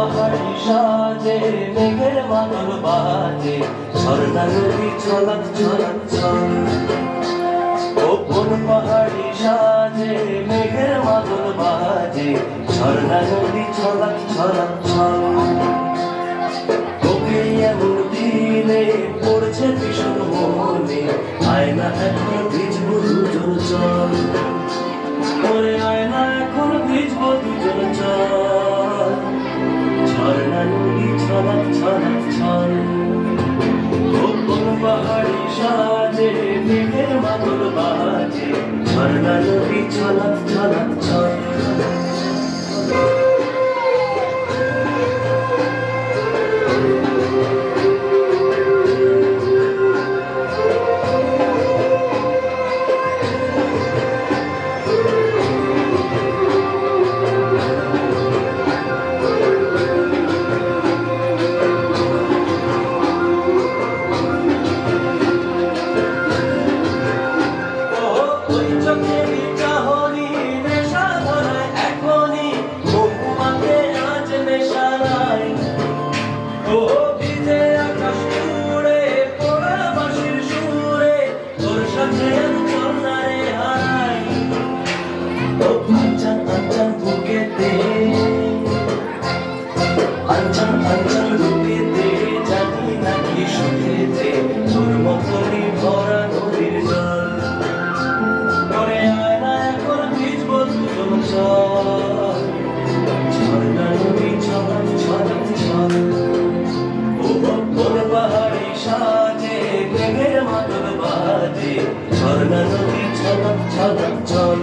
বাহারি সাজে, মেঘের মাদল বাজে ঝর্ণা নদী চলাক চলাক চল কোন পাহাড়ি সাজে, মেঘের মাদল বাজে ঝর্ণা নদী চলাক চলাক চল তোকে এমন দিনে পড়ছে ভীষণ মনে, আয়না এখন ভিজবো দুজন। চল করে আয়না এখন ভিজবো দুজন। ছলক ছলক ছল গোপন পাহাড়ি সাজে মেঘের মাদল বাজে ঝর্ণা নদী ছলক 어. ঝর্ণা নদী ছলক ছলক ছল